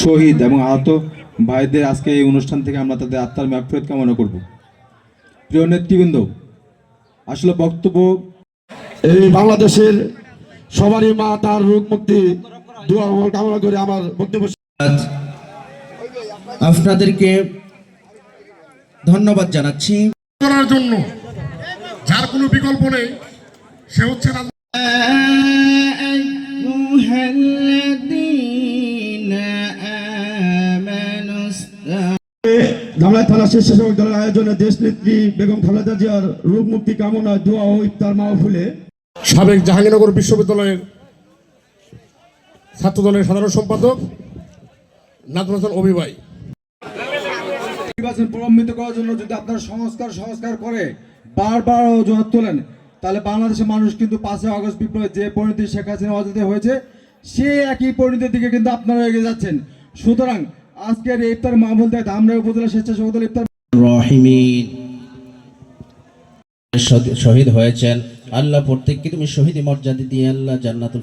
শহীদ এবং আহত ভাইদের আজকে এই অনুষ্ঠান থেকে আমরা তাদের আত্মার মাগফিরাত কামনা করব। প্রিয় নেতৃবৃন্দ আসলে বক্তব্য এই বাংলাদেশের সবারই মা তার রোগ মুক্তি দোয়া কামনা করে আমার বক্তব্য আপনাদেরকে ধন্যবাদ জানাচ্ছি। করার জন্য যার কোনো বিকল্প নেই সে হচ্ছেন ধামরাই থানা স্বেচ্ছাসেবক দলের আয়োজনে দেশ নেত্রী বেগম খালেদা জিয়ার রোগ মুক্তি কামনা দোয়া ও ইফতার মাহফিলে সাবেক জাহাঙ্গীরনগর বিশ্ববিদ্যালয়ের ছাত্র দলের সাধারণ সম্পাদক নাজমুল হাসান অভিবাই। নির্বাচন প্রলম্বিত করার জন্য যদি আপনারা সংস্কার সংস্কার করে বারবার অজুহাত তোলেন তাহলে বাংলাদেশের মানুষ কিন্তু পাঁচই আগস্ট বিপ্লবে যে পরিণতি শেখ হাসিনা অজাতে হয়েছে সেই একই পরিণতির দিকে কিন্তু আপনারা এগিয়ে যাচ্ছেন। সুতরাং আজকের ইফতার মাহফিল থেকে ধামরা উপজেলা স্বেচ্ছাসেবক দল ইফতার রহিমিন। শহীদ হয়েছেন। আল্লাহ প্রত্যেককে তুমি শহীদ মর্যাদা দিয়ে আল্লাহ জান্নাতুল